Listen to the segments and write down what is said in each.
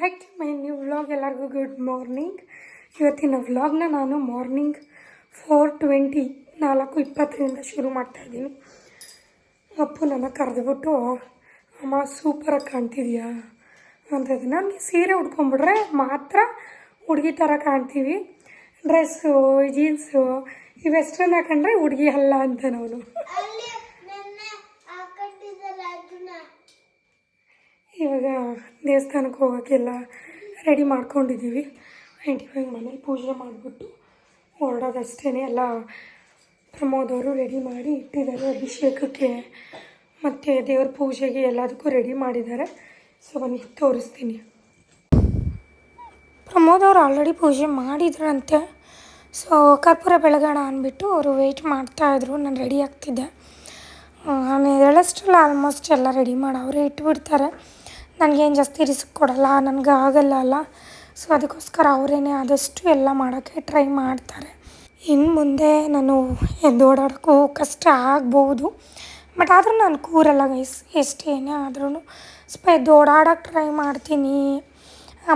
Back to my new vlog ಎಲ್ಲರಿಗೂ good morning ಇವತ್ತಿನ ವ್ಲಾಗ್ನ ನಾನು ಮಾರ್ನಿಂಗ್ ಫೋರ್ ಟ್ವೆಂಟಿ ನಾಲ್ಕು ಇಪ್ಪತ್ತರಿಂದ ಶುರು ಮಾಡ್ತಾಯಿದ್ದೀನಿ ಅಪ್ಪು ನನ್ನ ಕರೆದುಬಿಟ್ಟು ಅಮ್ಮ ಸೂಪರಾಗಿ ಕಾಣ್ತಿದ್ಯಾ? ಅಂತ ಇದ್ದೀನಿ ನನಗೆ ಸೀರೆ ಉಟ್ಕೊಂಡ್ಬಿಟ್ರೆ ಮಾತ್ರ ಹುಡುಗಿ ಥರ ಕಾಣ್ತೀವಿ. ಡ್ರೆಸ್ಸು ಜೀನ್ಸು ಈ ವೆಸ್ಟರ್ನ್ ಹಾಕೊಂಡ್ರೆ ಹುಡುಗಿ ಅಲ್ಲ ಅಂತ ನಾನು ಇವಾಗ ದೇವಸ್ಥಾನಕ್ಕೆ ಹೋಗೋಕ್ಕೆಲ್ಲ ರೆಡಿ ಮಾಡ್ಕೊಂಡಿದ್ದೀವಿ. ಆ್ಯಂಡ್ ಇವಾಗ ಮನೇಲಿ ಪೂಜೆ ಮಾಡಿಬಿಟ್ಟು ಹೊರಡೋದಷ್ಟೇ ಎಲ್ಲ ಪ್ರಮೋದವರು ರೆಡಿ ಮಾಡಿ ಇಟ್ಟಿದ್ದಾರೆ. ಅಭಿಷೇಕಕ್ಕೆ ಮತ್ತು ದೇವ್ರ ಪೂಜೆಗೆ ಎಲ್ಲದಕ್ಕೂ ರೆಡಿ ಮಾಡಿದ್ದಾರೆ. ಸೊ ಬನ್ನಿ, ತೋರಿಸ್ತೀನಿ. ಪ್ರಮೋದ್ ಅವರು ಆಲ್ರೆಡಿ ಪೂಜೆ ಮಾಡಿದ್ರಂತೆ. ಸೊ ಕರ್ಪೂರ ಬೆಳಗೋಣ ಅಂದ್ಬಿಟ್ಟು ಅವರು ವೆಯ್ಟ್ ಮಾಡ್ತಾಯಿದ್ರು ನಾನು ರೆಡಿ ಆಗ್ತಿದ್ದೆ. ನಾನು ಹೇಳಷ್ಟಲ್ಲ ಆಲ್ಮೋಸ್ಟ್ ಎಲ್ಲ ರೆಡಿ ಮಾಡಿ ಅವರೇ ಇಟ್ಬಿಡ್ತಾರೆ. ನನಗೇನು ಜಾಸ್ತಿ ರಿಸ್ಕ್ ಕೊಡಲ್ಲ, ನನಗೆ ಆಗಲ್ಲ ಅಲ್ಲ. ಸೊ ಅದಕ್ಕೋಸ್ಕರ ಅವರೇನೆ ಆದಷ್ಟು ಎಲ್ಲ ಮಾಡೋಕ್ಕೆ ಟ್ರೈ ಮಾಡ್ತಾರೆ. ಇನ್ನು ಮುಂದೆ ನಾನು ಎದ್ದು ಓಡಾಡೋಕ್ಕೂ ಕಷ್ಟ ಆಗ್ಬೋದು. ಬಟ್ ಆದರೂ ನಾನು ಕೂರಲ್ಲ ಗೈಸ್ ಎಷ್ಟೇನೇ ಆದ್ರೂ ಸ್ವಲ್ಪ ಎದ್ದು ಓಡಾಡೋಕ್ಕೆ ಟ್ರೈ ಮಾಡ್ತೀನಿ.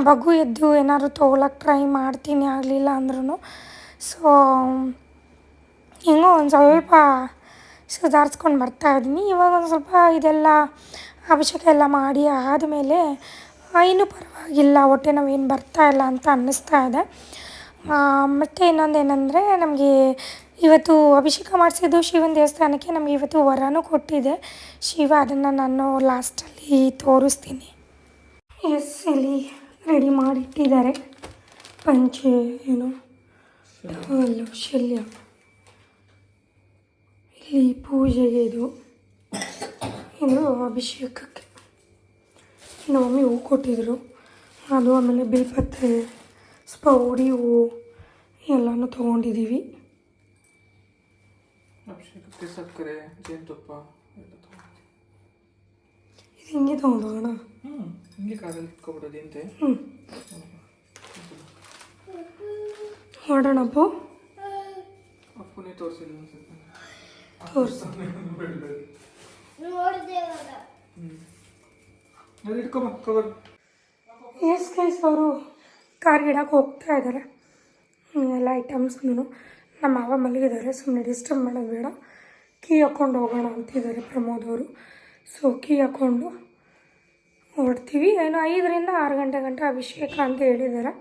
ಬಗ್ಗು ಎದ್ದು ಏನಾದ್ರು ತೊಗೊಳಕ್ಕೆ ಟ್ರೈ ಮಾಡ್ತೀನಿ ಆಗಲಿಲ್ಲ ಅಂದ್ರೂ ಸೊ ಹಿಂಗೋ ಒಂದು ಸ್ವಲ್ಪ ಸುಧಾರಿಸ್ಕೊಂಡು ಬರ್ತಾ ಇದ್ದೀನಿ ಇವಾಗ ಒಂದು ಸ್ವಲ್ಪ ಇದೆಲ್ಲ ಅಭಿಷೇಕ ಎಲ್ಲ ಮಾಡಿ ಆದಮೇಲೆ ಇನ್ನೂ ಪರವಾಗಿಲ್ಲ, ಹೊಟ್ಟೆ ಏನು ಬರ್ತಾ ಇಲ್ಲ ಅಂತ ಅನ್ನಿಸ್ತಾ ಇದೆ. ಮತ್ತು ಇನ್ನೊಂದು ಏನಂದರೆ, ನಮಗೆ ಇವತ್ತು ಅಭಿಷೇಕ ಮಾಡಿಸಿದ್ದು ಶಿವನ ದೇವಸ್ಥಾನಕ್ಕೆ ನಮಗೆ ಇವತ್ತು ವರನೂ ಕೊಟ್ಟಿದೆ. ಶಿವ ಅದನ್ನು ನಾನು ಲಾಸ್ಟಲ್ಲಿ ತೋರಿಸ್ತೀನಿ. ಎಸ್ ಇಲ್ಲಿ ರೆಡಿ ಮಾಡಿಟ್ಟಿದ್ದಾರೆ. ಪಂಚೆ, ಏನು? ಟವಲ್ಲು ಶಲ್ಯ. ಇಲ್ಲಿ ಪೂಜೆಗೆ ಇದು. ಇದು ಅಭಿಷೇಕಕ್ಕೆ ನಮ್ಮ ಮಮ್ಮಿ ಹೂ ಕೊಟ್ಟಿದ್ರು. ಅದು ಆಮೇಲೆ ಬಿಲ್ಪತ್ರೆ ಸ್ಪೌಡಿ ಹೂವು ಎಲ್ಲನೂ ತೊಗೊಂಡಿದ್ದೀವಿ. ಅಭಿಷೇಕಕ್ಕೆ ಸಕ್ಕರೆ ಜೇನುತುಪ್ಪ ಇದು ಹಿಂಗೆ ತೊಗೊಂಡೋಗೋಣ? ಹ್ಞೂ ಹಿಂಗೆ ಕಾರಲ್ಲಿ ಇಟ್ಕೊಬಿಡೋದು ಎಂತೆ ಹ್ಞೂ ಹೊರಡೋಣಪ್ಪು ಅಪ್ಪನೇ ತೋರಿಸಿಲ್ಲ ಅನ್ಸುತ್ತೆ. ಎಸ್ ಗೈಸ್ ಅವರು ಕಾರ್ ಇಡಕ್ಕೆ ಹೋಗ್ತಾ ಇದ್ದಾರೆ. ಎಲ್ಲ ಐಟಮ್ಸ್ನು ನಮ್ಮ ಮಾವ ಮಲಗಿದ್ದಾರೆ ಸುಮ್ಮನೆ ಡಿಸ್ಟರ್ಬ್ ಮಾಡೋದು ಬೇಡ. ಕೀ ಹಾಕ್ಕೊಂಡು ಹೋಗೋಣ ಅಂತಿದ್ದಾರೆ ಪ್ರಮೋದ್ ಅವರು. ಸೊ ಕೀ ಹಾಕ್ಕೊಂಡು ಹೊರಡ್ತೀವಿ. ಏನು ಐದರಿಂದ ಆರು ಗಂಟೆ ಗಂಟೆ ಅಭಿಷೇಕ ಅಂತ ಹೇಳಿದ್ದಾರೆ.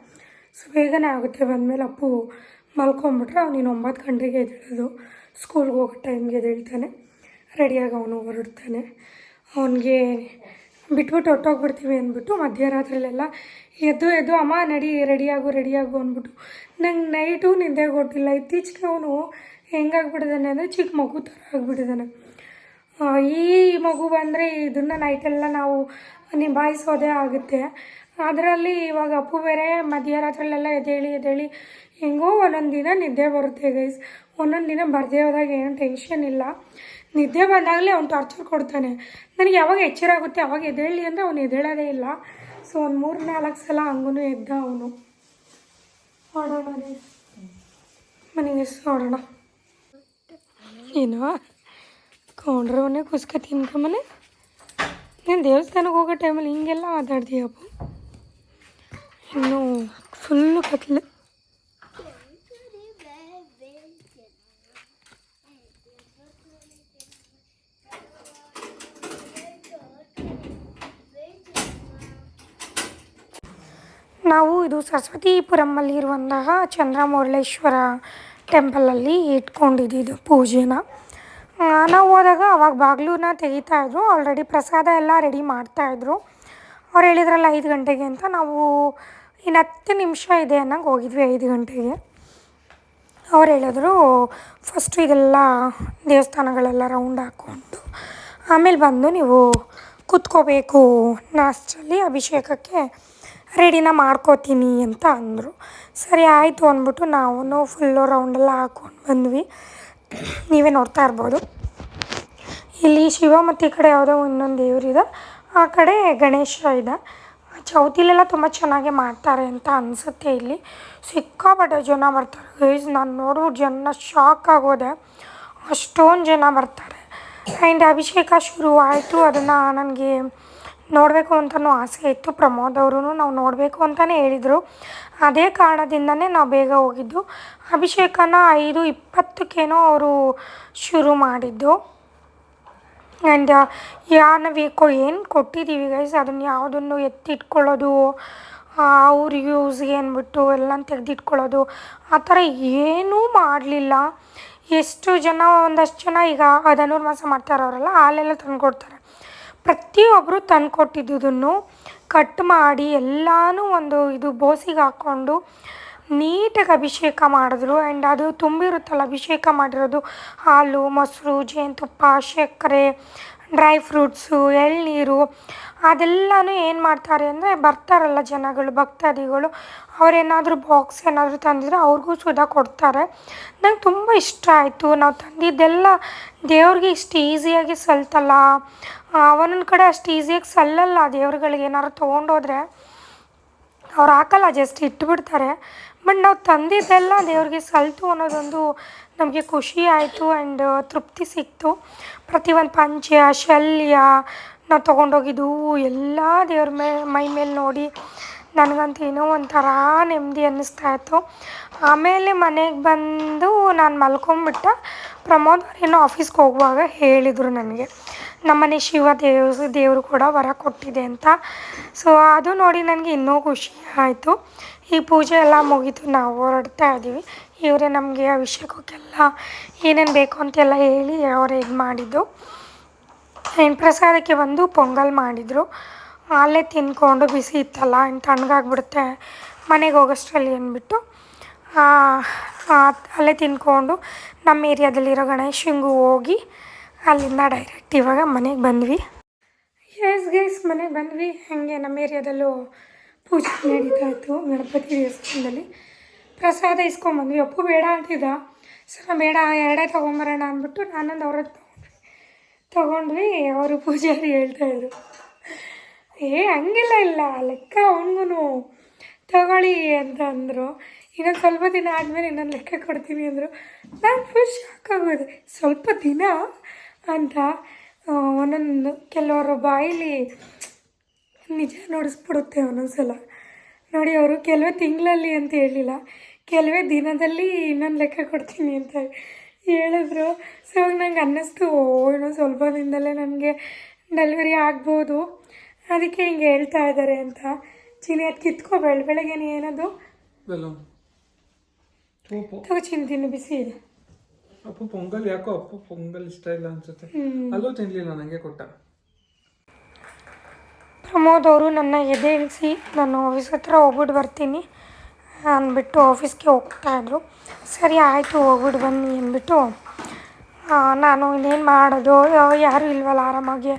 ಸೊ ಬೇಗನೆ ಆಗುತ್ತೆ. ಬಂದಮೇಲೆ ಅಪ್ಪು ಮಲ್ಕೊಂಬಿಟ್ರೆ ನೀನು ಒಂಬತ್ತು ಗಂಟೆಗೆ ಎದ್ದೇಳೋದು. ಸ್ಕೂಲ್ಗೆ ಹೋಗೋ ಟೈಮ್ಗೆ ಎದ್ದೇಳ್ತಾನೆ. ರೆಡಿಯಾಗಿ ಅವನು ಹೊರಡ್ತಾನೆ. ಅವನಿಗೆ ಬಿಟ್ಬಿಟ್ಟು ಹೊಟ್ಟೋಗ್ಬಿಡ್ತೀವಿ ಅಂದ್ಬಿಟ್ಟು ಮಧ್ಯರಾತ್ರಿಲೆಲ್ಲ ಎದ್ದು ಎದ್ದು, ಅಮ್ಮ, ನಡಿ, ರೆಡಿಯಾಗು ರೆಡಿಯಾಗು ಅಂದ್ಬಿಟ್ಟು. ನಂಗೆ ನೈಟು ನಿದ್ದೆ ಕೊಟ್ಟಿಲ್ಲ. ಇತ್ತೀಚೆಗೆ ಅವನು ಹೆಂಗಾಗ್ಬಿಟ್ಟಿದ್ದಾನೆ ಅಂದರೆ ಚಿಕ್ಕ ಮಗು ಥರ ಆಗಿಬಿಟ್ಟಿದ್ದಾನೆ ಈ ಮಗು ಬಂದರೆ ಇದನ್ನು ನೈಟೆಲ್ಲ ನಾವು ನಿಭಾಯಿಸೋದೇ ಆಗುತ್ತೆ. ಅದರಲ್ಲಿ ಇವಾಗ ಅಪ್ಪು ಬೇರೆ ಮಧ್ಯರಾತ್ರಿಲೆಲ್ಲ ಎದ್ದೇಳಿ ಎದ್ದೇಳಿ ಹೆಂಗೋ ಒಂದೊಂದು ದಿನ ನಿದ್ದೆ ಬರುತ್ತೆ ಗೈಸ್ ಒಂದೊಂದು ದಿನ ಬರದೇ ಹೋದಾಗ ಏನೂ ಟೆನ್ಷನ್ ಇಲ್ಲ. ನಿದ್ದೆ ಬಂದಾಗಲೇ ಅವ್ನು ಟಾರ್ಚರ್ ಕೊಡ್ತಾನೆ. ನನಗೆ ಯಾವಾಗ ಎಚ್ಚರ ಆಗುತ್ತೆ, ಅವಾಗ ಎದ್ದೇಳಿ ಅಂದರೆ ಅವನು ಎದ್ದೇಳೋದೇ ಇಲ್ಲ. ಸೊ ಒಂದು ಮೂರು ನಾಲ್ಕು ಸಲ ಹಂಗೂ ಎದ್ದ ಅವನು. ನೋಡೋಣ ಮನೆಗೆ ನೋಡೋಣ. ಏನೋ, ಕೊಂಡ್ರವನ್ನೇ ಕುಸ್ಕ ತಿನ್ಕೊಂಬನೆ ನೀನು ದೇವಸ್ಥಾನಕ್ಕೆ ಹೋಗೋ ಟೈಮಲ್ಲಿ ಹಿಂಗೆಲ್ಲ ಮಾತಾಡ್ತೀಯಪ್ಪ. ಇನ್ನು ಫುಲ್ಲು ಕತ್ಲೆ. ನಾವು ಇದು ಸರಸ್ವತಿಪುರಮ್ಮಲ್ಲಿ ಇರುವಂತಹ ಚಂದ್ರಮೌಳೇಶ್ವರ ಟೆಂಪಲಲ್ಲಿ ಇಟ್ಕೊಂಡಿದ್ದು ಪೂಜೆನ. ನಾವು ಹೋದಾಗ ಅವಾಗ ಬಾಗಿಲನ್ನ ತೆಗಿತಾಯಿದ್ರು ಆಲ್ರೆಡಿ ಪ್ರಸಾದ ಎಲ್ಲ ರೆಡಿ ಮಾಡ್ತಾಯಿದ್ರು ಅವ್ರು ಹೇಳಿದ್ರಲ್ಲ ಐದು ಗಂಟೆಗೆ ಅಂತ, ನಾವು ಇನ್ನು ಹತ್ತು ನಿಮಿಷ ಇದೆ ಅನ್ನೋಂಗೆ ಹೋಗಿದ್ವಿ ಐದು ಗಂಟೆಗೆ. ಅವ್ರು ಹೇಳಿದ್ರು ಫಸ್ಟು ಇದೆಲ್ಲ ದೇವಸ್ಥಾನಗಳೆಲ್ಲ ರೌಂಡ್ ಹಾಕ್ಕೊಂಡು ಆಮೇಲೆ ಬಂದು ನೀವು ಕೂತ್ಕೋಬೇಕು ನಾಷ್ಟಲ್ಲಿ ಅಭಿಷೇಕಕ್ಕೆ ರೆಡಿನ ಮಾಡ್ಕೋತೀನಿ ಅಂತ ಅಂದರು. ಸರಿ, ಆಯಿತು ಅಂದ್ಬಿಟ್ಟು ನಾವು ಫುಲ್ಲು ರೌಂಡೆಲ್ಲ ಹಾಕ್ಕೊಂಡು ಬಂದ್ವಿ. ನೀವೇ ನೋಡ್ತಾ ಇರ್ಬೋದು. ಇಲ್ಲಿ ಶಿವ ಮತ್ತು ಈ ಕಡೆ ಯಾವುದೋ ಒಂದೊಂದು ದೇವರಿದೆ ಆ ಕಡೆ ಗಣೇಶ ಇದೆ. ಚೌತಿಲೆಲ್ಲ ತುಂಬ ಚೆನ್ನಾಗಿ ಮಾಡ್ತಾರೆ ಅಂತ ಅನಿಸುತ್ತೆ ಇಲ್ಲಿ. ಸಿಕ್ಕಾಪಟ್ಟೆ ಜನ ಬರ್ತಾರೆ. ಗೈಸ್, ನಾನು ನೋಡ್ಬಿಟ್ಟು ಜನ ಶಾಕ್ ಆಗೋದೆ. ಅಷ್ಟೊಂದು ಜನ ಬರ್ತಾರೆ. ಆ್ಯಂಡ್ ಅಭಿಷೇಕ ಶುರು ಆಯಿತು ಅದನ್ನು ನನಗೆ ನೋಡಬೇಕು ಅಂತಲೂ ಆಸೆ ಇತ್ತು. ಪ್ರಮೋದ್ ಅವರು ನಾವು ನೋಡಬೇಕು ಅಂತಲೇ ಹೇಳಿದರು. ಅದೇ ಕಾರಣದಿಂದನೇ ನಾವು ಬೇಗ ಹೋಗಿದ್ದು. ಅಭಿಷೇಕನ ಐದು ಇಪ್ಪತ್ತಕ್ಕೇನೋ ಅವರು ಶುರು ಮಾಡಿದ್ದು. ಆ್ಯಂಡ್ ಯಾನ ಬೇಕೋ ಏನು ಕೊಟ್ಟಿದ್ದೀವಿ ಗೈಸ್ ಅದನ್ನು ಯಾವುದನ್ನು ಎತ್ತಿಟ್ಕೊಳ್ಳೋದು ಅವ್ರ ಯೂಸ್ಗೆ ಅಂದ್ಬಿಟ್ಟು ಎಲ್ಲ ತೆಗೆದಿಟ್ಕೊಳ್ಳೋದು, ಆ ಥರ ಏನೂ ಮಾಡಲಿಲ್ಲ. ಎಷ್ಟು ಜನ, ಒಂದಷ್ಟು ಜನ ಈಗ ಧನುರ್ಮಾಸ ಮಾಡ್ತಾ ಇರೋರಲ್ಲ ಹಾಲೆಲ್ಲ ತಂದುಕೊಡ್ತಾರೆ. ಪ್ರತಿಯೊಬ್ಬರು ತಂದು ಕೊಟ್ಟಿದ್ದುದನ್ನು ಕಟ್ ಮಾಡಿ ಎಲ್ಲನೂ ಒಂದು ಇದು ಬೋಸಿಗೆ ಹಾಕ್ಕೊಂಡು ನೀಟಾಗಿ ಅಭಿಷೇಕ ಮಾಡಿದ್ರು. ಆ್ಯಂಡ್ ಅದು ತುಂಬಿರುತ್ತಲ್ಲ, ಅಭಿಷೇಕ ಮಾಡಿರೋದು ಹಾಲು, ಮೊಸರು, ಜೇನುತುಪ್ಪ, ಸಕ್ಕರೆ ಡ್ರೈ ಫ್ರೂಟ್ಸು ಎಳನೀರು ಅದೆಲ್ಲನೂ ಏನು ಮಾಡ್ತಾರೆ ಅಂದರೆ ಬರ್ತಾರಲ್ಲ ಜನಗಳು, ಭಕ್ತಾದಿಗಳು. ಅವರೇನಾದರೂ ಬಾಕ್ಸ್ ಏನಾದರೂ ತಂದಿದ್ರೆ ಅವ್ರಿಗೂ ಸುಧಾ ಕೊಡ್ತಾರೆ. ನಂಗೆ ತುಂಬ ಇಷ್ಟ ಆಯಿತು. ನಾವು ತಂದಿದ್ದೆಲ್ಲ ದೇವ್ರಿಗೆ ಇಷ್ಟು ಈಸಿಯಾಗಿ ಸಲ್ತಲ್ಲ. ಒಂದೊಂದು ಕಡೆ ಅಷ್ಟು ಈಸಿಯಾಗಿ ಸಲ್ಲಲ್ಲ ದೇವ್ರುಗಳಿಗೆ. ಏನಾದ್ರು ತೊಗೊಂಡೋದ್ರೆ ಅವ್ರು ಹಾಕಲ್ಲ ಜಸ್ಟ್ ಇಟ್ಬಿಡ್ತಾರೆ. ಬಟ್ ನಾವು ತಂದಿದ್ದೆಲ್ಲ ದೇವ್ರಿಗೆ ಸಲ್ತು ಅನ್ನೋದೊಂದು ನಮಗೆ ಖುಷಿ ಆಯಿತು ಆ್ಯಂಡ್ ತೃಪ್ತಿ ಸಿಕ್ತು. ಪ್ರತಿಯೊಂದು ಪಂಚ ಶಲ್ಯ ನಾವು ತೊಗೊಂಡೋಗಿದ್ದು ಎಲ್ಲ ದೇವ್ರ ಮೇ, ಮೈ ಮೇಲೆ ನೋಡಿ ನನಗಂತೂ ಏನೋ ಒಂಥರ ನೆಮ್ಮದಿ ಅನ್ನಿಸ್ತಾ ಇತ್ತು. ಆಮೇಲೆ ಮನೆಗೆ ಬಂದು ನಾನು ಮಲ್ಕೊಂಬಿಟ್ಟ ಪ್ರಮೋದ್ ಏನೋ ಆಫೀಸ್ಗೆ ಹೋಗುವಾಗ ಹೇಳಿದರು ನನಗೆ. ನಮ್ಮನೆ ಶಿವ ದೇವ್ ದೇವರು ಕೂಡ ವರ ಕೊಟ್ಟಿದೆ ಅಂತ. ಸೊ ಅದು ನೋಡಿ ನನಗೆ ಇನ್ನೂ ಖುಷಿ ಆಯಿತು. ಈ ಪೂಜೆ ಎಲ್ಲ ಮುಗೀತು, ನಾವು ಹೊರಡ್ತಾ ಇದ್ದೀವಿ. ಇವರೇ ನಮಗೆ ಅಭಿಷೇಕಕ್ಕೆಲ್ಲ ಏನೇನು ಬೇಕು ಅಂತೆಲ್ಲ ಹೇಳಿ ಅವರೇ ಇದು ಮಾಡಿದ್ದು. ಇನ್ನು ಪ್ರಸಾದಕ್ಕೆ ಬಂದು ಪೊಂಗಲ್ ಮಾಡಿದರು. ಅಲ್ಲೇ ತಿಂದ್ಕೊಂಡು ಬಿಸಿ ಇತ್ತಲ್ಲ ಇನ್ನು ತಣ್ಣಗಾಗ್ಬಿಡುತ್ತೆ, ಮನೆಗೆ ಹೋಗೋಷ್ಟರಲ್ಲಿ ಅಂದ್ಬಿಟ್ಟು ಅಲ್ಲೇ ತಿಂದ್ಕೊಂಡು ನಮ್ಮ ಏರಿಯಾದಲ್ಲಿರೋ ಗಣೇಶಂಗೂ ಹೋಗಿ ಅಲ್ಲಿಂದ ಡೈರೆಕ್ಟ್ ಇವಾಗ ಮನೆಗೆ ಬಂದ್ವಿ. ಎಸ್ ಗೈಸ್ ಮನೆಗೆ ಬಂದ್ವಿ. ಹಾಗೆ ನಮ್ಮ ಏರಿಯಾದಲ್ಲೂ ಪೂಜೆ ನಡೀತಾ ಇತ್ತು ಗಣಪತಿ ದೇವಸ್ಥಾನದಲ್ಲಿ. ಪ್ರಸಾದ ಇಸ್ಕೊಂಬಂದ್ವಿ. ಅಪ್ಪು ಬೇಡ ಅಂತಿದ್ದ. ಸರ್, ಬೇಡ, ಎರಡೇ ತೊಗೊಂಬರೋಣ ಅಂದ್ಬಿಟ್ಟು ನಾನೊಂದು ಅವ್ರ ತೊಗೊಂಡ್ವಿ, ಅವರು ಪೂಜಾರಿ ಹೇಳ್ತಾಯಿದ್ರು ಏ, ಹಂಗೆಲ್ಲ ಇಲ್ಲ, ಲೆಕ್ಕ ಅವನಿಗೂ ತಗೊಳ್ಳಿ ಅಂತ ಅಂದರು. ಇನ್ನೊಂದು ಸ್ವಲ್ಪ ದಿನ ಆದಮೇಲೆ ಇನ್ನೊಂದು ಲೆಕ್ಕ ಕೊಡ್ತೀನಿ ಅಂದರು. ನಾನು ಫುಲ್ ಶಾಕ್ ಆಗೋದೆ. ಸ್ವಲ್ಪ ದಿನ ಅಂತ ಒಂದೊಂದು ಕೆಲವರ ಬಾಯಿಲಿ ನಿಜ ನೋಡಿಸ್ಬಿಡುತ್ತೆ ಒಂದೊಂದು ಸಲ ನೋಡಿ ಅವರು, ಕೆಲವೇ ತಿಂಗಳಲ್ಲಿ ಅಂತ ಹೇಳಿಲ್ಲ. ಕೆಲವೇ ದಿನದಲ್ಲಿ ಇನ್ನೊಂದು ಲೆಕ್ಕ ಕೊಡ್ತೀನಿ ಅಂತ ಹೇಳಿದ್ರು ಸೊ ಇವಾಗ ನಂಗೆ ಅನ್ನಿಸ್ತು. ಓ ಏನೋ ಸ್ವಲ್ಪ ದಿನದಲ್ಲೇ ನನಗೆ ಡೆಲಿವರಿ ಆಗ್ಬೋದು. ಅದಕ್ಕೆ ಹಿಂಗೆ ಹೇಳ್ತಾ ಇದ್ದಾರೆ ಅಂತ. ಚಿನ್ನಿ ಅದು ಕಿತ್ಕೋ. ಬೆಳ ಬೆಳಗ್ಗೆನೇ ಏನದು? ತಗೋ ಚಿನಿ ತಿನ್ನು ಬಿಸಿ ಇದೆ. ಅಪ್ಪು ಪೊಂಗಲ್ ಯಾಕೋ ಅಪ್ಪು ಪೊಂಗಲ್ ಇಷ್ಟ ಇಲ್ಲ ಅನ್ಸುತ್ತೆ. ಅಲ್ಲೂ ತಿನ್ಲಿಲ್ಲ ನನಗೆ ಕೊಟ್ಟ. ಪ್ರಮೋದ್ ಅವರು ನನ್ನ ಎದ್ದೇಳಿಸಿ ನಾನು ಆಫೀಸ್ ಹತ್ರ ಹೋಗ್ಬಿಟ್ಟು ಬರ್ತೀನಿ. ಅಂದ್ಬಿಟ್ಟು ಆಫೀಸ್ಗೆ ಹೋಗ್ತಾಯಿದ್ರು ಸರಿ, ಆಯಿತು ಹೋಗ್ಬಿಟ್ಟು ಬನ್ನಿ ಅಂದ್ಬಿಟ್ಟು ನಾನು ಇನ್ನೇನು ಮಾಡೋದು? ಯಾರು ಇಲ್ವಲ್ಲ, ಆರಾಮಾಗಿ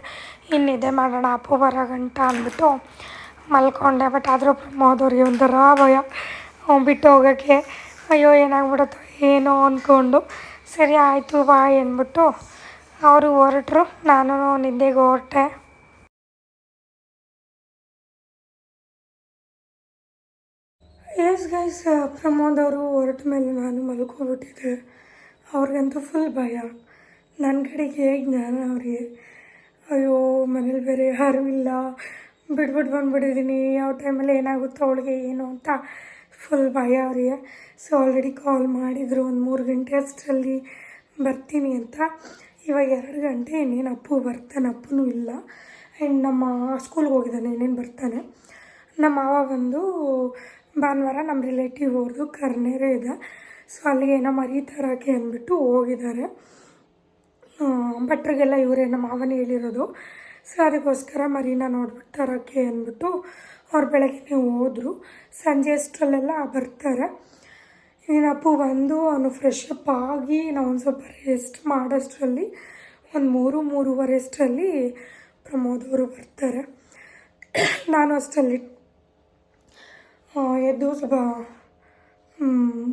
ಇನ್ನಿದೆ ಮಾಡೋಣ, ಅಪ್ಪು ಬರೋ ಗಂಟ ಅಂದ್ಬಿಟ್ಟು ಮಲ್ಕೊಂಡೆ. ಬಟ್ ಆದರೂ ಪ್ರಮೋದವ್ರಿಗೆ ಒಂಥರ ಭಯ. ಬಿಟ್ಟು ಹೋಗೋಕ್ಕೆ ಅಯ್ಯೋ, ಏನಾಗ್ಬಿಡುತ್ತೋ ಏನೋ ಅಂದ್ಕೊಂಡು ಸರಿ, ಆಯಿತು ಬಾಯ್ ಅಂದ್ಬಿಟ್ಟು, ಅವರು ಹೊರಟರು. ನಾನು ನಿದ್ದೆಗೆ ಹೊರಟೆ. ಎಸ್ ಗೈಸ್ ಪ್ರಮೋದ್ ಅವರು ಹೊರಟ ಮೇಲೆ ನಾನು ಮಲ್ಕೊಬಿಟ್ಟಿದ್ದೆ ಅವ್ರಿಗಂತೂ ಫುಲ್ ಭಯ. ನನ್ನ ಕಡೆಗೆ ಹೇಗೆ ಜ್ಞಾನ ಅವರಿಗೆ? ಅಯ್ಯೋ, ಮನೇಲಿ ಬೇರೆ ಯಾರೂ ಇಲ್ಲ. ಬಿಟ್ಬಿಟ್ಟು ಬಂದುಬಿಟ್ಟಿದ್ದೀನಿ ಯಾವ ಟೈಮಲ್ಲಿ ಏನಾಗುತ್ತೋ ಅವಳಿಗೆ ಏನು ಅಂತ ಫುಲ್ ಭಯ ಅವರಿಗೆ. ಸೊ ಆಲ್ರೆಡಿ ಕಾಲ್ ಮಾಡಿದರು. ಒಂದು ಮೂರು ಗಂಟೆ ಅಷ್ಟರಲ್ಲಿ ಬರ್ತೀನಿ ಅಂತ. ಇವಾಗ ಎರಡು ಗಂಟೆ ಇನ್ನೇನು ಅಪ್ಪು ಬರ್ತಾನೆ, ಅಪ್ಪನೂ ಇಲ್ಲ. ಆ್ಯಂಡ್ ನಮ್ಮ ಸ್ಕೂಲ್ಗೆ ಹೋಗಿದ್ದಾನೆ, ಇನ್ನೇನು ಬರ್ತಾನೆ. ನಮ್ಮ ಮಾವ ಬಂದು ಭಾನುವಾರ ನಮ್ಮ ರಿಲೇಟಿವ್ ಅವ್ರದ್ದು ಕರ್ನೇರೆ ಇದೆ. ಸೊ ಅಲ್ಲಿಗೆ ಏನೋ ಮರಿ ತರೋಕ್ಕೆ ಅಂದ್ಬಿಟ್ಟು ಹೋಗಿದ್ದಾರೆ. ಭಟ್ರಿಗೆಲ್ಲ ಇವರೇ ನಮ್ಮ ಮಾವನೇ ಹೇಳಿರೋದು. ಸೊ ಅದಕ್ಕೋಸ್ಕರ ಮರಿನ ನೋಡ್ಬಿಟ್ಟು ತರೋಕ್ಕೆ ಅಂದ್ಬಿಟ್ಟು ಅವ್ರು ಬೆಳಗ್ಗೆ ಹೋದರು. ಸಂಜೆ ಅಷ್ಟರಲ್ಲೆಲ್ಲ ಬರ್ತಾರೆ. ಇನ್ನು ಅಪ್ಪು ಬಂದು ಅವನು ಫ್ರೆಶ್ ಅಪ್ ಆಗಿ ನಾವು ಒಂದು ಸ್ವಲ್ಪ ರೆಸ್ಟ್ ಮಾಡೋಷ್ಟರಲ್ಲಿ, ಒಂದು ಮೂರು, ಮೂರುವರೆ ಅಷ್ಟರಲ್ಲಿ ಪ್ರಮೋದ್ ಅವರು ಬರ್ತಾರೆ. ನಾನು ಅಷ್ಟರಲ್ಲಿ ಎದ್ದು ಸ್ವಲ್ಪ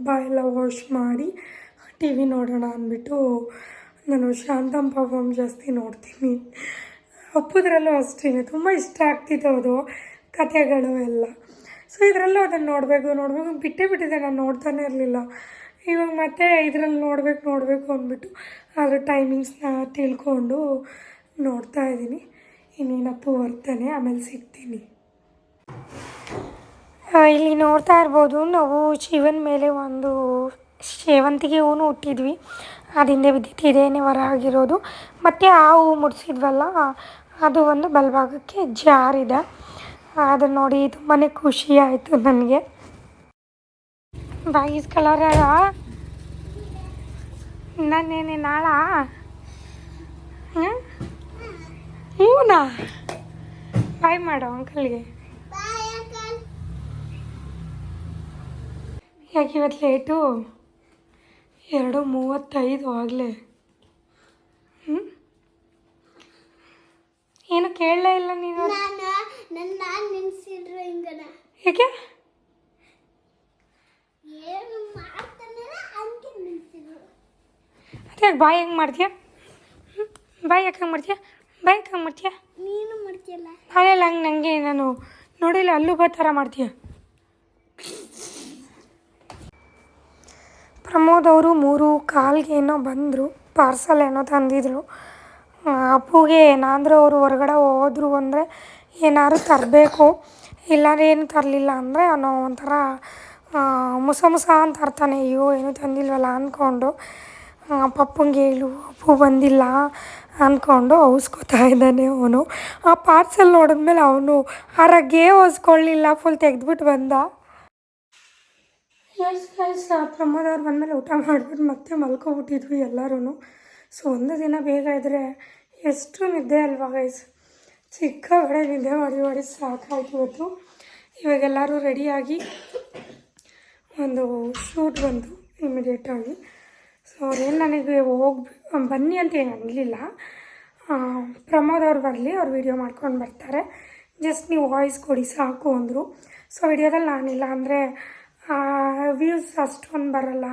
ಬಾಯೆಲ್ಲ ವಾಶ್ ಮಾಡಿ ಟಿ ವಿ ನೋಡೋಣ ಅಂದ್ಬಿಟ್ಟು ನಾನು ಶಾಂತಮ್ ಪಾಪಮ್ ಜಾಸ್ತಿ ನೋಡ್ತೀನಿ. ಅಪ್ಪುದ್ರಲ್ಲೂ ಅಷ್ಟೇ, ತುಂಬ ಇಷ್ಟ ಆಗ್ತಿತ್ತು ಅದು, ಕಥೆಗಳು ಎಲ್ಲ. ಸೊ ಇದರಲ್ಲೂ ಅದನ್ನು ನೋಡಬೇಕು ನೋಡಬೇಕು ಬಿಟ್ಟೇ ಬಿಟ್ಟಿದೆ, ನಾನು ನೋಡ್ತಾನೆ ಇರಲಿಲ್ಲ. ಇವಾಗ ಮತ್ತೆ ಇದರಲ್ಲಿ ನೋಡಬೇಕು ನೋಡಬೇಕು ಅಂದ್ಬಿಟ್ಟು ಅದರ ಟೈಮಿಂಗ್ಸ್ನ ತಿಳ್ಕೊಂಡು ನೋಡ್ತಾ ಇದ್ದೀನಿ. ಇನ್ನೇನಪ್ಪು ಬರ್ತಾನೆ ಆಮೇಲೆ ಸಿಗ್ತೀನಿ. ಇಲ್ಲಿ ನೋಡ್ತಾ ಇರ್ಬೋದು, ನಾವು ಶಿವನ ಮೇಲೆ ಒಂದು ಸೇವಂತಿಗೆ ಹೂನು ಹುಟ್ಟಿದ್ವಿ ಅದಿಂದೆ ವಿದ್ಯುತ್ ಇದೇನೇ ಹೊರ ಆಗಿರೋದು ಮತ್ತು ಆ ಹೂ ಮುಡಿಸಿದ್ವಲ್ಲ ಅದು ಒಂದು ಬಲಭಾಗಕ್ಕೆ ಜಾರಿದೆ. ಅದನ್ನು ನೋಡಿ ತುಂಬಾ ಖುಷಿ ಆಯಿತು ನನಗೆ. ಬಾಗೀಸ್ ಕಲರ್ ನಾನೇನೆ ನಾಳ? ಹ್ಞೂ ಬಾಯ್ ಮಾಡೋ ಅಂಕಲ್ಗೆ ಬಾಯ್ ಅಂಕಲ್ ಯಾಕೆ ಇವತ್ತು ಲೇಟು ಎರಡು ಮೂವತ್ತೈದು ಆಗಲೇ. ಹ್ಞೂ ಏನು ಕೇಳಲೇ ಇಲ್ಲ ನೀನು? ಯಾಕೆ? ನನ್ನ ಯಾಕೆ ಅದೇ ಬಾಯ್ ಹೆಂಗೆ ಮಾಡ್ತೀಯ? ಹ್ಞೂ ಬಾಯ್ ಯಾಕೆ ಹಂಗೆ ಮಾಡ್ತೀಯ? ಬಾಯ್ ಯಾಕೆ ಹಂಗೆ ಮಾಡ್ತೀಯ? ನೀನು ಮಾಡ್ತೀಯಲ್ಲ? ಅಲ್ಲೆಲ್ಲ ಹಂಗೆ ನನಗೆ ನಾನು ನೋಡಿಲ್ಲ ಅಲ್ಲೂ ಬಾ ಥರ ಮಾಡ್ತೀಯ? ಪ್ರಮೋದ್ ಅವರು ಮೂರು ಕಾಲ್ಗೆ ಏನೋ ಬಂದರು ಪಾರ್ಸಲ್ ಏನೋ ತಂದಿದ್ರು. ಆ, ಅಪ್ಪುಗೆ ಏನಾದರೂ ಅವರು ಹೊರಗಡೆ ಹೋದ್ರು ಅಂದರೆ ಏನಾದ್ರು ತರಬೇಕು. ಇಲ್ಲಾಂದ್ರೆ ಏನು ತರಲಿಲ್ಲ ಅಂದರೆ ಅವನು ಒಂಥರ ಆ, ಮುಸ ಮುಸ ಅಂತ ಅರ್ಥನೇ ಅಯ್ಯೋ ಏನೂ ತಂದಿಲ್ವಲ್ಲ? ಅಂದ್ಕೊಂಡು ಪಪ್ಪಂಗೆ ಹೇಳು ಅಪ್ಪು ಬಂದಿಲ್ಲ. ಅಂದ್ಕೊಂಡು ಔಸ್ಕೋತಾ ಇದ್ದಾನೆ ಅವನು. ಆ ಪಾರ್ಸಲ್ ನೋಡಿದ್ಮೇಲೆ ಅವನು ಆರಾಗೇ ಹೊಸ್ಕೊಳ್ಳಿಲ್ಲ ಫುಲ್ ತೆಗೆದ್ಬಿಟ್ಟು ಬಂದ. ಎಸ್ ಗೈಸ್ ಪ್ರಮೋದ್ ಪ್ರಮೋದವ್ರು ಬಂದಮೇಲೆ ಊಟ ಮಾಡ್ಬಿಟ್ಟು ಮತ್ತೆ ಮಲ್ಕೊಬಿಟ್ಟಿದ್ವಿ ಎಲ್ಲರೂ ಸೊ ಒಂದು ದಿನ ಬೇಗ ಇದ್ದರೆ ಎಷ್ಟು ನಿದ್ದೆ ಅಲ್ವಾ ಗೈಸ್ ಚಿಕ್ಕ ಕಡೆ ನಿದ್ದೆ ಮಾಡಿ ಮಾಡಿ ಸಾಕಾಯ್ತು ಇವತ್ತು. ಇವಾಗೆಲ್ಲರೂ ರೆಡಿಯಾಗಿ ಒಂದು ಶೂಟ್ ಬಂತು ಇಮಿಡಿಯೇಟಾಗಿ ಸೊ ಅವ್ರೇನು ನನಗೆ ಹೋಗಿ ಬನ್ನಿ ಅಂತ ಏನು ಅನ್ನಲಿಲ್ಲ ಪ್ರಮೋದ್ ಅವ್ರು ಬರಲಿ, ಅವ್ರು ವಿಡಿಯೋ ಮಾಡ್ಕೊಂಡು ಬರ್ತಾರೆ. ಜಸ್ಟ್ ನೀವು ವಾಯ್ಸ್ ಕೊಡಿ ಸಾಕು ಅಂದರು. ಸೊ ವಿಡಿಯೋದಲ್ಲಿ ನಾನಿಲ್ಲ ಅಂದರೆ ವ್ಯೂಸ್ ಅಷ್ಟೊಂದು ಬರಲ್ಲ.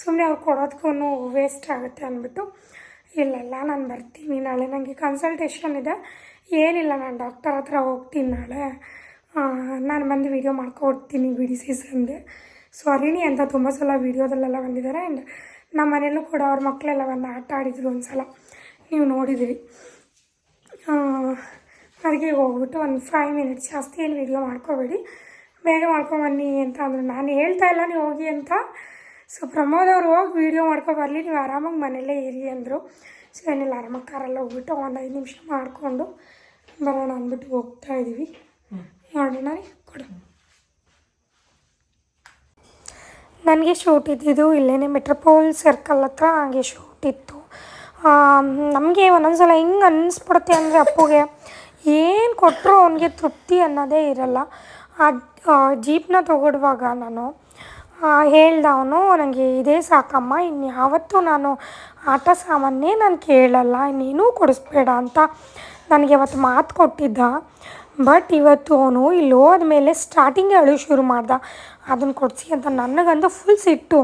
ಸುಮ್ಮನೆ ಅವ್ರು ಕೊಡೋದಕ್ಕೂ ವೇಸ್ಟ್ ಆಗುತ್ತೆ ಅಂದ್ಬಿಟ್ಟು, ಇಲ್ಲ ಇಲ್ಲ, ನಾನು ಬರ್ತೀನಿ ನಾಳೆ. ನನಗೆ ಕನ್ಸಲ್ಟೇಷನ್ ಇದೆ. ಏನಿಲ್ಲ, ನಾನು ಡಾಕ್ಟರ್ ಹತ್ರ ಹೋಗ್ತೀನಿ ನಾಳೆ. ನಾನು ಬಂದು ವೀಡಿಯೋ ಮಾಡ್ಕೊಡ್ತೀನಿ ಬಿಡಿ ಸಿ ಸಂದೆ ಸೊ ಅರಿಣಿ ಅಂತ ತುಂಬ ಸಲ ವೀಡಿಯೋದಲ್ಲೆಲ್ಲ ಬಂದಿದ್ದಾರೆ ಆ್ಯಂಡ್ ನಮ್ಮ ಮನೆಯಲ್ಲೂ ಕೂಡ ಅವ್ರ ಮಕ್ಕಳೆಲ್ಲ ಬಂದು ಆಟ ಆಡಿದ್ರು ಒಂದು ಸಲ ನೀವು ನೋಡಿದಿರಿ. ಅದಕ್ಕೆ ಹೋಗ್ಬಿಟ್ಟು ಒಂದು ಫೈವ್ ಮಿನಿಟ್ಸ್ ಜಾಸ್ತಿ ಏನು ವೀಡಿಯೋ ಮಾಡ್ಕೋಬೇಡಿ. ಬೇಗ ಮಾಡ್ಕೊಂಬನ್ನಿ ಅಂತ ಅಂದರು. ನಾನು ಹೇಳ್ತಾ ಇಲ್ಲ ನೀವು ಹೋಗಿ ಅಂತ. ಸೊ ಪ್ರಮೋದ್ ಅವ್ರು ಹೋಗಿ ವೀಡಿಯೋ ಮಾಡ್ಕೊಬರ್ಲಿ ನೀವು ಆರಾಮಾಗಿ ಮನೇಲೇ ಇರಿ ಅಂದರು. ಸೊ ಏನಿಲ್ಲ ಆರಾಮಾಗಿ ಕಾರಲ್ಲಿ ಹೋಗ್ಬಿಟ್ಟು ಒಂದು ಐದು ನಿಮಿಷ ಮಾಡಿಕೊಂಡು ಬರೋಣ ಅಂದ್ಬಿಟ್ಟು ಹೋಗ್ತಾ ಇದ್ದೀವಿ ನೋಡೋಣ ಕೊಡು. ನನಗೆ ಶೂಟ್ ಇದ್ದಿದ್ದು ಇಲ್ಲೇ ಮೆಟ್ರೋಪೋಲ್ ಸರ್ಕಲ್ ಹತ್ರ ಹಾಗೆ ಶೂಟ್ ಇತ್ತು. ನಮಗೆ ಒಂದೊಂದು ಸಲ ಹೆಂಗೆ ಅನ್ನಿಸ್ಬಿಡುತ್ತೆ ಅಂದರೆ ಅಪ್ಪುಗೆ. ಏನು ಕೊಟ್ಟರು ಅವನಿಗೆ ತೃಪ್ತಿ ಅನ್ನೋದೇ ಇರಲ್ಲ. ಆ, ಜೀಪ್ನ ತಗೊಡುವಾಗ ನಾನು ಹೇಳ್ದ ಅವನು ನನಗೆ ಇದೇ ಸಾಕಮ್ಮ, ಇನ್ಯಾವತ್ತೂ ನಾನು ಆಟ ಸಾಮಾನೇ ನಾನು ಕೇಳಲ್ಲ ನೀನು ಕೊಡಿಸ್ಬೇಡ ಅಂತ ನನಗೆ ಅವತ್ತು ಮಾತು ಕೊಟ್ಟಿದ್ದ. ಬಟ್ ಇವತ್ತು ಅವನು ಇಲ್ಲಿ ಹೋದ್ಮೇಲೆ ಸ್ಟಾರ್ಟಿಂಗೇ ಅಳು ಶುರು ಮಾಡ್ದ. ಅದನ್ನು ಕೊಡಿಸಿ ಅಂತ ನನಗಂದು ಫುಲ್ ಸಿಟ್ಟು.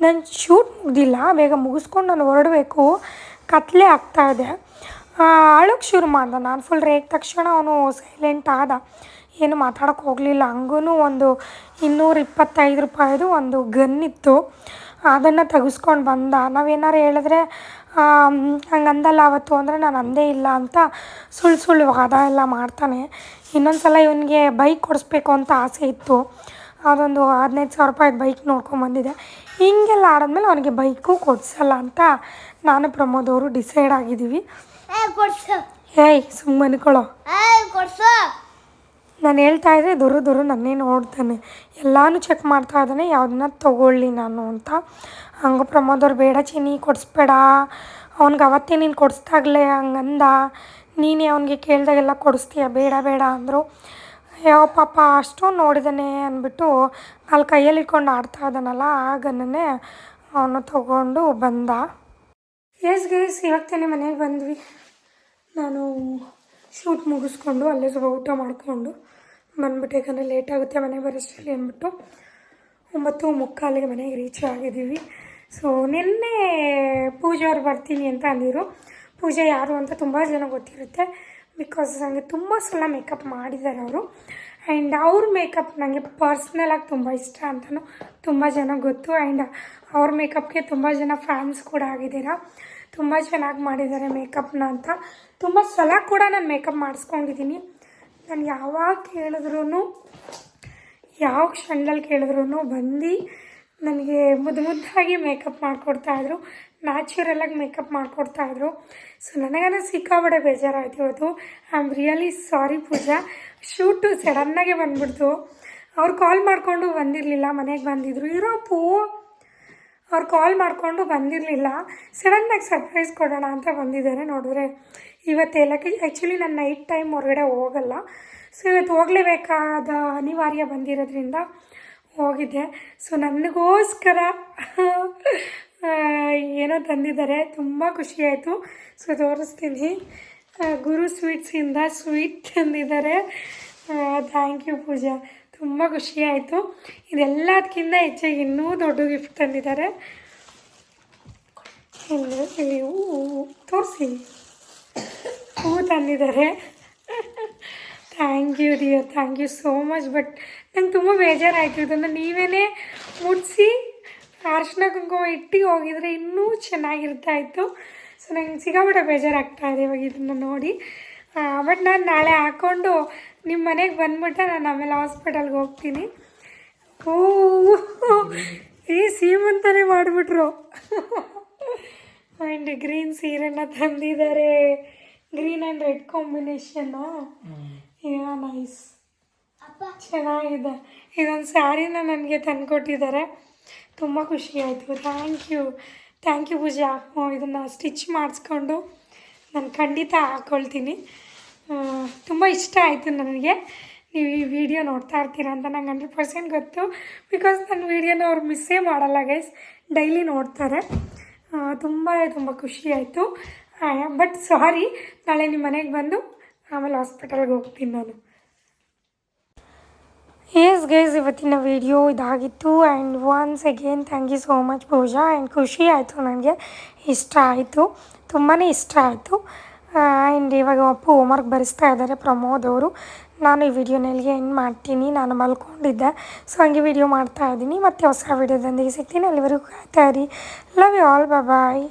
ನಾನು ಶೂಟ್ ಮುಗ್ದಿಲ್ಲ, ಬೇಗ ಮುಗಿಸ್ಕೊಂಡು ನಾನು ಹೊರಡಬೇಕು. ಕತ್ಲೆ ಆಗ್ತಾಯಿದೆ ಅಳೋಕ್ಕೆ ಶುರು ಮಾಡ್ದೆ. ನಾನು ಫುಲ್ ರೇಗ್ ತಕ್ಷಣ ಅವನು ಸೈಲೆಂಟ್ ಆದ. ಏನು ಮಾತಾಡೋಕ್ಕೆ ಹೋಗಲಿಲ್ಲ. ಹಂಗೂ ಒಂದು ಇನ್ನೂರ ಇಪ್ಪತ್ತೈದು ರೂಪಾಯಿದು ಒಂದು ಗನ್ ಇತ್ತು. ಅದನ್ನು ತೆಗೆಸ್ಕೊಂಡು ಬಂದ. ನಾವೇನಾರು ಹೇಳಿದ್ರೆ ಹಂಗೆ ಅಂದಲ್ಲ ಅವತ್ತು ಅಂದರೆ ನಾನು ಅಂದೇ ಇಲ್ಲ ಅಂತ ಸುಳ್ಳು ಸುಳ್ಳು ವಾದ ಎಲ್ಲ ಮಾಡ್ತಾನೆ. ಇನ್ನೊಂದು ಸಲ ಇವನಿಗೆ ಬೈಕ್ ಕೊಡಿಸ್ಬೇಕು ಅಂತ ಆಸೆ ಇತ್ತು. ಅದೊಂದು ಹದಿನೈದು ಸಾವಿರ ರೂಪಾಯಿ ಬೈಕ್ ನೋಡ್ಕೊಂಬಂದಿದೆ ಹಿಂಗೆಲ್ಲ ಆಡಿದ್ಮೇಲೆ ಅವನಿಗೆ ಬೈಕು ಕೊಡಿಸಲ್ಲ ಅಂತ ನಾನು ಪ್ರಮೋದ್ ಅವರು ಡಿಸೈಡ್ ಆಗಿದ್ದೀವಿ ಏಯ್ ಸುಮ್ಮನೆ ಕೊಡೋ ನಾನು ಹೇಳ್ತಾ ಇದ್ದೆ ದುರು ದುರು ನನ್ನೇ ನೋಡ್ತಾನೆ. ಎಲ್ಲನೂ ಚೆಕ್ ಮಾಡ್ತಾ ಇದ್ದಾನೆ, ಯಾವುದನ್ನ ತೊಗೊಳ್ಳಿ ನಾನು ಅಂತ. ಹಂಗೆ ಪ್ರಮೋದವ್ರು ಬೇಡ ಚೀನಿ ಕೊಡಿಸ್ಬೇಡ. ಅವ್ನಿಗೆ ಅವತ್ತೇ ನೀನು ಕೊಡಿಸ್ದಾಗಲೇ ಹಂಗಂದ. ನೀನೇ ಅವನಿಗೆ ಕೇಳಿದಾಗೆಲ್ಲ ಕೊಡಿಸ್ತೀಯ, ಬೇಡ ಬೇಡ ಅಂದರು. ಯಾವ ಪಾಪ ಅಷ್ಟು ನೋಡಿದ್ದಾನೆ ಅಂದ್ಬಿಟ್ಟು ಅಲ್ಲಿ ಕೈಯಲ್ಲಿ ಇಟ್ಕೊಂಡು ಆಡ್ತಾ ಇದ್ದಾನಲ್ಲ ಆಗನೇ ಅವನು ತಗೊಂಡು ಬಂದ. ಎಸ್ ಗೈಸ್, ಇವಾಗ ತಾನೇ ಮನೆಗೆ ಬಂದ್ವಿ. ನಾನು ಶೂಟ್ ಮುಗಿಸ್ಕೊಂಡು ಅಲ್ಲೇ ಸ್ವಲ್ಪ ಊಟ ಮಾಡಿಕೊಂಡು ಬಂದ್ಬಿಟ್ಟು ಯಾಕಂದರೆ ಲೇಟ್ ಆಗುತ್ತೆ, ಮನೆಗೆ ಬರೋಷ್ಟರಲ್ಲಿ ಅಂದ್ಬಿಟ್ಟು ಒಂಬತ್ತು ಮುಕ್ಕಾಲಿಗೆ ಮನೆಗೆ ರೀಚ್ ಆಗಿದ್ದೀವಿ. ಸೊ ನಿನ್ನೆ ಪೂಜೆ ಅವ್ರು ಬರ್ತೀನಿ ಅಂತ ಅಂದಿರು ಪೂಜೆ ಯಾರು ಅಂತ ತುಂಬ ಜನ ಗೊತ್ತಿರುತ್ತೆ. ಬಿಕಾಸ್ ನನಗೆ ತುಂಬ ಸಲ ಮೇಕಪ್ ಮಾಡಿದ್ದಾರೆ ಅವರು. ಆ್ಯಂಡ್ ಅವ್ರ ಮೇಕಪ್ ನನಗೆ ಪರ್ಸ್ನಲಾಗಿ ತುಂಬ ಇಷ್ಟ ಅಂತಲೂ ತುಂಬ ಜನ ಗೊತ್ತು. ಆ್ಯಂಡ್ ಅವ್ರ ಮೇಕಪ್ಗೆ ತುಂಬ ಜನ ಫ್ಯಾನ್ಸ್ ಕೂಡ ಆಗಿದ್ದೀರಾ. ತುಂಬ ಚೆನ್ನಾಗಿ ಮಾಡಿದ್ದಾರೆ ಮೇಕಪ್ನ ಅಂತ. ತುಂಬ ಸಲ ಕೂಡ ನಾನು ಮೇಕಪ್ ಮಾಡಿಸ್ಕೊಂಡಿದ್ದೀನಿ. ನಾನು ಯಾವಾಗ ಕೇಳಿದ್ರೂ ಯಾವ ಕ್ಷಣದಲ್ಲಿ ಕೇಳಿದ್ರು ಬಂದು ನನಗೆ ಮುದ್ದು ಮುದ್ದಾಗಿ ಮೇಕಪ್ ಮಾಡಿಕೊಡ್ತಾಯಿದ್ರು ನ್ಯಾಚುರಲಾಗಿ ಮೇಕಪ್ ಮಾಡಿಕೊಡ್ತಾಯಿದ್ರು ಸೊ ನನಗೇನೋ ಸಿಕ್ಕಾಬಡೆ ಬೇಜಾರಾಯಿತು ಇವತ್ತು. I am really sorry Pooja shoot ಸಡನ್ನಾಗೆ ಬಂದ್ಬಿಡ್ತು. ಅವ್ರು ಕಾಲ್ ಮಾಡಿಕೊಂಡು ಬಂದಿರಲಿಲ್ಲ, ಮನೆಗೆ ಬಂದಿದ್ರು. ಇರೋಪ್ಪು ಅವ್ರು ಕಾಲ್ ಮಾಡಿಕೊಂಡು ಬಂದಿರಲಿಲ್ಲ. ಸಡನ್ನಾಗಿ ಸರ್ಪ್ರೈಸ್ ಕೊಡೋಣ ಅಂತ ಬಂದಿದ್ದಾರೆ ನೋಡಿದ್ರೆ. ಇವತ್ತು ಎಲ್ಲಕ್ಕೆ ಆ್ಯಕ್ಚುಲಿ ನಾನು ನೈಟ್ ಟೈಮ್ ಹೊರಗಡೆ ಹೋಗಲ್ಲ. ಸೊ ಇವತ್ತು ಹೋಗಲೇಬೇಕಾದ ಅನಿವಾರ್ಯ ಬಂದಿರೋದ್ರಿಂದ ಹೋಗಿದ್ದೆ. ಸೊ ನನಗೋಸ್ಕರ ಏನೋ ತಂದಿದ್ದಾರೆ. ತುಂಬ ಖುಷಿಯಾಯಿತು ಸೊ ತೋರಿಸ್ತೀನಿ. ಗುರು ಸ್ವೀಟ್ಸಿಂದ ಸ್ವೀಟ್ ತಂದಿದ್ದಾರೆ. Thank you Pooja. ತುಂಬ ಖುಷಿಯಾಯಿತು ಇದೆಲ್ಲದಕ್ಕಿಂತ ಹೆಚ್ಚಾಗಿ ಇನ್ನೂ ದೊಡ್ಡ ಗಿಫ್ಟ್ ತಂದಿದ್ದಾರೆ. ಇಲ್ಲಿ ಇಲ್ಲಿ ತೋರಿಸಿ. ಹೂವು ತಂದಿದ್ದಾರೆ. Thank you dear thank you so much but ನಂಗೆ ತುಂಬ ಬೇಜಾರಾಯಿತು. ಇದನ್ನು ನೀವೇ ಮುಟ್ಸಿ ಅರ್ಶಿನ ಕುಂಕುಮ ಇಟ್ಟು ಹೋಗಿದ್ರೆ ಇನ್ನೂ ಚೆನ್ನಾಗಿರ್ತಾ ಇತ್ತು. ಸೊ ನಂಗೆ ಸಿಗಾಬಿಟ್ಟೆ ಬೇಜಾರಾಗ್ತಾ ಇದೆ ಇವಾಗ ಇದನ್ನು ನೋಡಿ. ಬಟ್ ನಾನು ನಾಳೆ ಹಾಕ್ಕೊಂಡು ನಿಮ್ಮ ಮನೆಗೆ ಬಂದ್ಬಿಟ್ಟೆ ನಾನು ಆಮೇಲೆ ಹಾಸ್ಪಿಟಲ್ಗೆ ಹೋಗ್ತೀನಿ. ಓ ಈ ಸೀಮಂತನೇ ಮಾಡಿಬಿಟ್ರು. ಆ್ಯಂಡ್ ಗ್ರೀನ್ ಸೀರೆನ ತಂದಿದ್ದಾರೆ. Green and red combination ya nice ಅಪ್ಪ. ಚೆನ್ನಾಗಿದೆ. ಇದೊಂದು ಸ್ಯಾರಿನ ನನಗೆ ತಂದುಕೊಟ್ಟಿದ್ದಾರೆ. ತುಂಬ ಖುಷಿ ಆಯಿತು. Thank you thank you Pooja. ಇದನ್ನು ಸ್ಟಿಚ್ ಮಾಡಿಸ್ಕೊಂಡು ನಾನು ಖಂಡಿತ ಹಾಕ್ಕೊಳ್ತೀನಿ ತುಂಬ ಇಷ್ಟ ಆಯಿತು ನನಗೆ. ನೀವು ಈ ವಿಡಿಯೋ ನೋಡ್ತಾ ಇರ್ತೀರ ಅಂತ ನಂಗೆ ಹಂಡ್ರೆಡ್ ಪರ್ಸೆಂಟ್ ಗೊತ್ತು. ಬಿಕಾಸ್ ನನ್ನ ವೀಡಿಯೋನ ಅವ್ರು ಮಿಸ್ಸೇ ಮಾಡಲ್ಲ ಗೈಸ್ ಡೈಲಿ ನೋಡ್ತಾರೆ. ತುಂಬ ತುಂಬ ಖುಷಿ ಆಯಿತು. ಬಟ್ ಸಾರಿ ನಾಳೆ ನಿಮ್ಮ ಮನೆಗೆ ಬಂದು ಆಮೇಲೆ ಹಾಸ್ಪಿಟಲ್ಗೆ ಹೋಗ್ತೀನಿ ನಾನು. ಎಸ್ ಗೇಸ್ ಇವತ್ತಿನ ವಿಡಿಯೋ ಇದಾಗಿತ್ತು. And once again thank you so much Pooja. And ಖುಷಿ ಆಯಿತು ನನಗೆ. ಇಷ್ಟ ಆಯಿತು. ತುಂಬಾ ಇಷ್ಟ ಆಯಿತು. ಆ್ಯಂಡ್ ಇವಾಗ ಅಪ್ಪು ಹೋಮ್ವರ್ಕ್ ಬರೆಸ್ತಾ ಇದ್ದಾರೆ ಪ್ರಮೋದ್ ಅವರು. ನಾನು ಈ ವಿಡಿಯೋನಲ್ಲಿ ಏನು ಮಾಡ್ತೀನಿ, ನಾನು ಮಲ್ಕೊಂಡಿದ್ದೆ. ಸೊ ಹಂಗೆ ವಿಡಿಯೋ ಮಾಡ್ತಾ ಇದ್ದೀನಿ. ಮತ್ತೆ ಹೊಸ ವಿಡಿಯೋದೊಂದಿಗೆ ಸಿಗ್ತೀನಿ. ಅಲ್ಲಿವರೆಗೂ ಕಾಯ್ತಾ ಇರಿ. Love you all bye